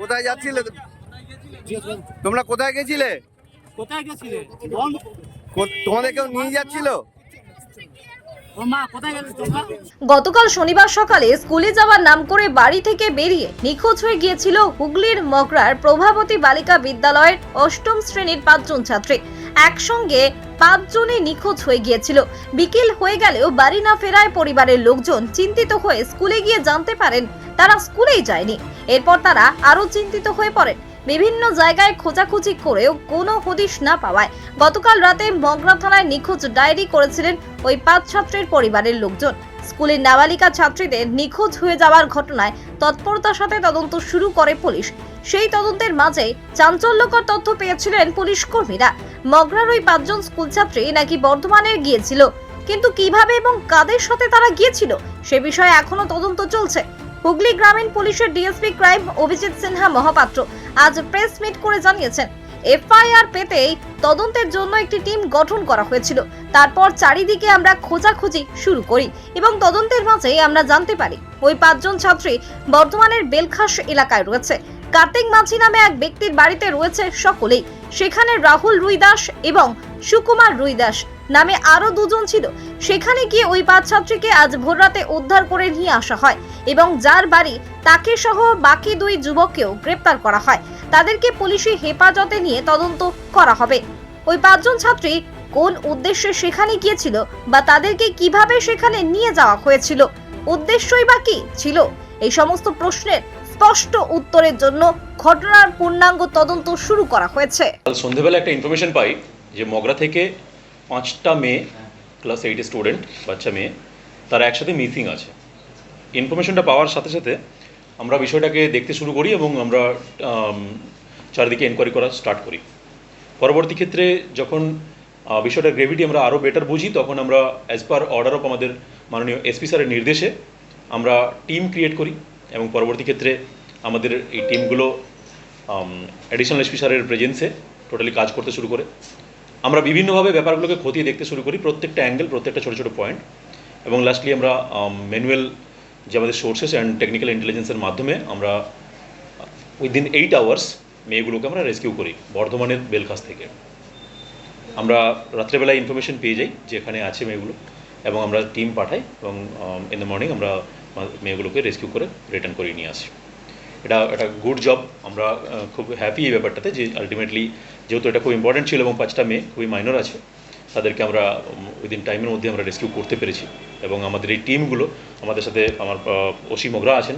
কোথায় যাচ্ছিলে? তোমরা কোথায় গেছিলে? কোথায় গেছিলে? তোমাদের কেউ নিয়ে যাচ্ছিল? গতকাল শনিবার সকালে স্কুলে যাওয়ার নাম করে বাড়ি থেকে বেরিয়ে নিখোঁজ হয়ে গিয়েছিল হুগলির মগরার প্রভাবতী বালিকা বিদ্যালয়ের অষ্টম শ্রেণির পাঁচজন ছাত্রী। একসঙ্গে পাঁচজনই নিখোঁজ হয়ে গিয়েছিল। বিকেল হয়ে গেলেও বাড়ি না ফেরায় পরিবারের লোকজন চিন্তিত হয়ে স্কুলে গিয়ে জানতে পারেন তারা স্কুলেই যায়নি। এরপর তারা আরও চিন্তিত হয়ে পড়েন। বিভিন্ন জায়গায় খোঁজাখুঁজি করেও কোনো হদিশ না পাওয়ায় গতকাল রাতে মগরা থানায় নিখোঁজ ডায়েরি করেছিলেন ওই পাঁচ ছাত্রের পরিবারের লোকজন। স্কুলের নাবালিকা ছাত্রীদের নিখোঁজ হয়ে যাওয়ার ঘটনায় তৎপরতার সাথে তদন্ত শুরু করে পুলিশ। সেই তদন্তের মাঝে চাঞ্চল্যকর তথ্য পেয়েছিলেন পুলিশ কর্মীরা। মগরার ওই পাঁচজন স্কুল ছাত্রী নাকি বর্ধমানের গিয়েছিল। কিন্তু কীভাবে এবং কাদের সাথে তারা গিয়েছিল, সে বিষয়ে এখনও তদন্ত চলছে। হুগলি গ্রামীণ পুলিশের ডিএসপি ক্রাইম অভিজিৎ সিনহা মহাপাত্র আজ প্রেস মিট করে জানিয়েছেন, এফআইআর পেতেই তদন্তের জন্য একটি টিম গঠন করা হয়েছিল। তারপর চারিদিকে আমরা খোঁজাখুঁজি শুরু করি এবং তদন্তের মাঝে আমরা জানতে পারি, ওই পাঁচজন ছাত্রী বর্ধমানের বেলখাস এলাকায় রয়েছে। কার্তিক মাঝি নামে এক ব্যক্তির বাড়িতে রয়েছে সকলেই। সেখানে রাহুল রুইদাস এবং সুকুমার রুইদাস নামে আরও দুজন ছিল। সেখানে গিয়ে ওই পাঁচ ছাত্রীকে আজ ভোররাতে উদ্ধার করে নিয়ে আসা হয় এবং যার বাড়ি তাকে সহ বাকি দুই যুবককেও গ্রেপ্তার করা হয়। তাদেরকে পুলিশি হেফাজতে নিয়ে তদন্ত করা হবে। ওই পাঁচজন ছাত্রী কোন উদ্দেশ্যে সেখানে গিয়েছিল বা তাদেরকে কীভাবে সেখানে নিয়ে যাওয়া হয়েছিল, উদ্দেশ্যই বা কি ছিল, এই সমস্ত প্রশ্নের স্পষ্ট উত্তরের জন্য ঘটনার পূর্ণাঙ্গ তদন্ত শুরু করা হয়েছে। সন্ধেবেলা একটা ইনফরমেশন পাই যে মগরা থেকে পাঁচটা মেয়ে ক্লাস এইটের স্টুডেন্ট বাচ্চা মেয়ে তারা একসাথে মিসিং আছে। ইনফরমেশনটা পাওয়ার সাথে সাথে আমরা বিষয়টাকে দেখতে শুরু করি এবং আমরা আম, চারিদিকে এনকোয়ারি করা স্টার্ট করি। পরবর্তী ক্ষেত্রে যখন বিষয়টার গ্রেভিটি আমরা আরও বেটার বুঝি তখন আমরা অ্যাজ পার অর্ডার অফ আমাদের মাননীয় এসপি স্যারের নির্দেশে আমরা টিম ক্রিয়েট করি এবং পরবর্তী ক্ষেত্রে আমাদের এই টিমগুলো অ্যাডিশনাল এসপি স্যারের প্রেজেন্সে টোটালি কাজ করতে শুরু করে। আমরা বিভিন্নভাবে ব্যাপারগুলোকে খতিয়ে দেখতে শুরু করি, প্রত্যেকটা অ্যাঙ্গেল প্রত্যেকটা ছোটো ছোটো পয়েন্ট এবং লাস্টলি আমরা ম্যানুয়াল যে আমাদের সোর্সেস অ্যান্ড টেকনিক্যাল ইন্টেলিজেন্সের মাধ্যমে আমরা উইদিন এইট আওয়ার্স মেয়েগুলোকে আমরা রেস্কিউ করি, বর্ধমানের বেলখাস থেকে। আমরা রাত্রেবেলায় ইনফরমেশন পেয়ে যাই যে এখানে আছে মেয়েগুলো, এবং আমরা টিম পাঠাই, এবং ইন দ্য মর্নিং আমরা মেয়েগুলোকে রেস্কিউ করে রিটার্ন করিয়ে নিয়ে আসি। এটা একটা গুড জব আমরা খুব হ্যাপি এই ব্যাপারটাতে যে আলটিমেটলি যেহেতু এটা খুব ইম্পর্টেন্ট ছিল এবং পাঁচটা মেয়ে খুবই মাইনর আছে, তাদেরকে আমরা উইদিন টাইমের মধ্যে আমরা রেস্কিউ করতে পেরেছি এবং আমাদের এই টিমগুলো আমাদের সাথে আমার ওসি মোগরা আছেন,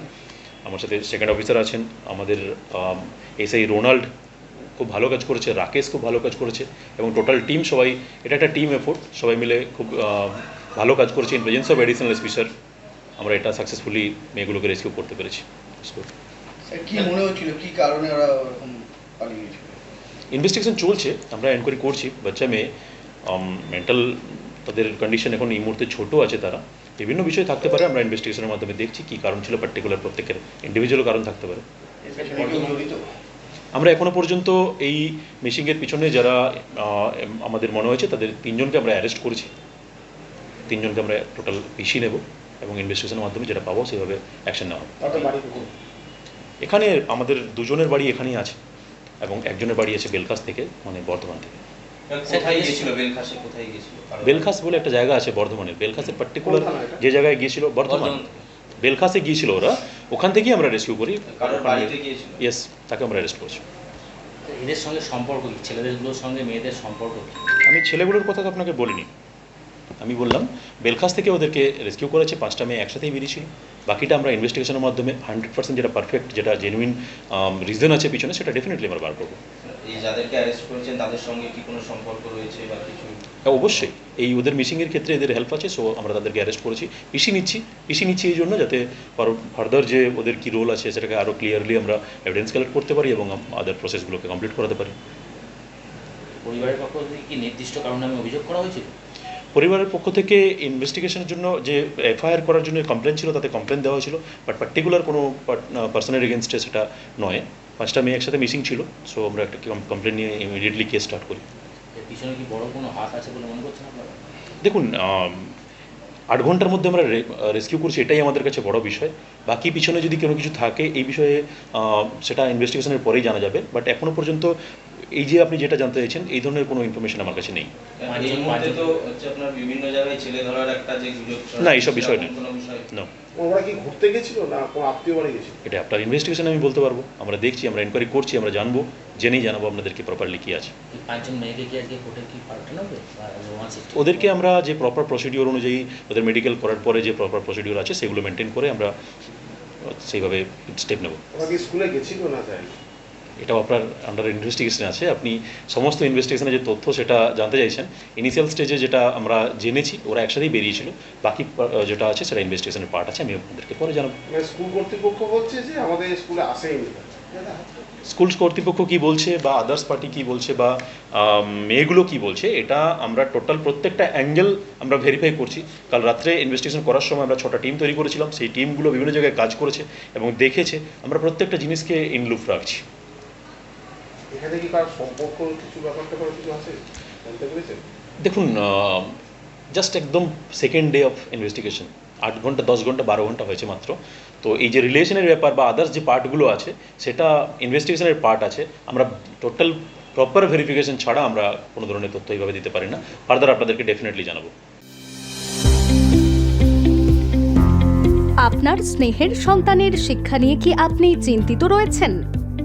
আমার সাথে সেকেন্ড অফিসার আছেন, আমাদের এসআই রোনাল্ড খুব ভালো কাজ করেছে, রাকেশ খুব ভালো কাজ করেছে এবং টোটাল টিম সবাই, এটা একটা টিম এফোর্ট সবাই মিলে খুব ভালো কাজ করেছে in presence of additional SP sir আমরা এটা সাকসেসফুলি মেয়েগুলোকে রেস্কিউ করতে পেরেছি। কি মনে হচ্ছিল কি কারণে ওরা ওরকম পালিয়ে গেছিল? ইনভেস্টিগেশন চলছে আমরা এনকোয়ারি করছি বাচ্চা মেয়ে মেন্টাল তাদের কন্ডিশন এখন এই মুহূর্তে ছোট আছে তারা। বিভিন্ন বিষয় থাকতে পারে আমরা ইনভেস্টিগেশনের মাধ্যমে দেখছি কি কারণ ছিল পার্টিকুলার প্রত্যেকের ইন্ডিভিজুয়াল কারণ থাকতে পারে। আমরা এখনও পর্যন্ত এই মিশিংয়ের পিছনে যারা আমাদের মনে হয়েছে তাদের তিনজনকে আমরা অ্যারেস্ট করেছি। তিনজনকে আমরা টোটাল পিসি নেব এবং ইনভেস্টিগেশনের মাধ্যমে যেটা পাবো সেভাবে অ্যাকশন নেওয়া হবে? এখানে আমাদের দুজনের বাড়ি এখানেই আছে এবং একজনের বাড়ি আছে বেলকাস থেকে মানে বর্ধমান থেকে। বেলখাসে বেলখাস বলে একটা জায়গা আছে বর্ধমানে বেলখাসের পার্টিকুলার? যে জায়গায় গিয়েছিল বর্ধমান। বেলখাসে গিয়েছিল ওরা। ওখান থেকেই আমরা রেস্কিউ করি। ইয়েস তাকে আমরা অ্যারেস্ট করছি। এদের সঙ্গে সম্পর্ক কি? ছেলেদেরগুলোর সঙ্গে মেয়েদের সম্পর্ক কি? আমি ছেলেগুলোর কথা তো আপনাকে বলিনি। আমি বললাম বেলখাস থেকে ওদেরকে রেস্কিউ করেছে পাঁচটা মেয়ে একসাথেই বেরিয়েছিল বাকিটা আমরা ইনভেস্টিগেশনের মাধ্যমে হান্ড্রেড পার্সেন্ট যেটা পারফেক্ট যেটা জেনুইন রিজন আছে পিছনে সেটা ডেফিনেটলি আমরা বার করব। এই যাদেরকে অ্যারেস্ট করেছেন তাদের সঙ্গে কি কোনো সম্পর্ক রয়েছে বা কিছু? হ্যাঁ, অবশ্যই। এই ওদের মিসিংয়ের ক্ষেত্রে এদের হেল্প আছে সো আমরা তাদেরকে অ্যারেস্ট করেছি। পিসি নিচ্ছি পিসি নিচ্ছি এই জন্য যাতে ফার্দার যে ওদের কি রোল আছে সেটাকে আরও ক্লিয়ারলি আমরা এভিডেন্স কালেক্ট করতে পারি এবং আদার প্রসেসগুলোকে কমপ্লিট করাতে পারি। পরিবারের পক্ষ থেকে কি নির্দিষ্ট কারণে আমি অভিযোগ করা হয়েছিল? পরিবারের পক্ষ থেকে ইনভেস্টিগেশনের জন্য যে এফআইআর করার জন্য কমপ্লেন ছিল তাতে কমপ্লেন দেওয়া হয়েছিল বাট পার্টিকুলার কোনো পার্সনের এগেনস্টে সেটা নয়। পাঁচটা মেয়ে একসাথে মিসিং ছিল সো আমরা একটা কমপ্লেন নিয়ে ইমিডিয়েটলি কেস স্টার্ট করি। পিছনে কি বড় কোনো হাত আছে বলে মনে করছেন আপনারা? দেখুন আট ঘণ্টার মধ্যে আমরা রেস্কিউ করছি এটাই আমাদের কাছে বড় বিষয়। বাকি পিছনে যদি কোনো কিছু থাকে এই বিষয়ে সেটা ইনভেস্টিগেশনের পরেই জানা যাবে বাট এখনও পর্যন্ত এই যে আপনি যেটা জানতে চাইছেন এই ধরনের কোনো ইনফরমেশন আমার কাছে নেই। এই মুহূর্তে তো হচ্ছে আপনার বিভিন্ন জায়গায় ছেলে ধরার একটা যে গুজব ছড়াচ্ছে, না, এইসব বিষয় নেই। এটা আপনার ইনভেস্টিগেশন আমি বলতে পারব। আমরা দেখছি আমরা এনকোয়ারি করছি আমরা জানব জেনেই জানাব আপনাদেরকে প্রপারলি কী আছে। ওদেরকে আমরা যে প্রপার প্রসিডিওর অনুযায়ী ওদের মেডিকেল করার পরে যে প্রপার প্রসিডিওর আছে সেগুলো মেনটেন করে আমরা সেইভাবে স্টেপ নেব। ওরা কি স্কুলে গেছিল না এটাও আপনার আন্ডার ইনভেস্টিগেশন আছে। আপনি সমস্ত ইনভেস্টিগেশনে যে তথ্য সেটা জানতে চাইছেন ইনিশিয়াল স্টেজে যেটা আমরা জেনেছি ওরা একসাথেই বেরিয়েছিল। বাকি যেটা আছে সেটা ইনভেস্টিগেশনের পার্ট আছে আমি আপনাদেরকে পরে জানাব। মানে স্কুল কর্তৃপক্ষ বলছে যে আমাদের স্কুলে আসেইনি স্কুল কর্তৃপক্ষ কি বলছে বা আদার্স পার্টি কি বলছে বা মেয়েগুলো কি বলছে এটা আমরা টোটাল প্রত্যেকটা অ্যাঙ্গেল আমরা ভেরিফাই করছি। কাল রাত্রে ইনভেস্টিগেশন করার সময় আমরা ছটা টিম তৈরি করেছিলাম। সেই টিমগুলো বিভিন্ন জায়গায় কাজ করেছে এবং দেখেছে। আমরা প্রত্যেকটা জিনিসকে ইনলুপ রাখছি। এখানে কি কার সম্পর্ক কিছু ব্যাপারটা করে কিছু আছে? জানতে পেরেছেন? দেখুন জাস্ট একদম সেকেন্ড ডে অফ ইনভেস্টিগেশন আট ঘণ্টা দশ ঘণ্টা বারো ঘণ্টা হয়েছে মাত্র। তো এই যে রিলেশনের ব্যাপার বা আদার্স যে পার্টগুলো আছে সেটা ইনভেস্টিগেশনের পার্ট আছে। আমরা টোটাল প্রপার ভেরিফিকেশন ছাড়া আমরা কোনো ধরনের তথ্য এইভাবে দিতে পারি না। ফার্দার আপনাদেরকে ডেফিনেটলি জানাব। আপনার স্নেহের সন্তানের শিক্ষা নিয়ে কি আপনি চিন্তিত রয়েছেন?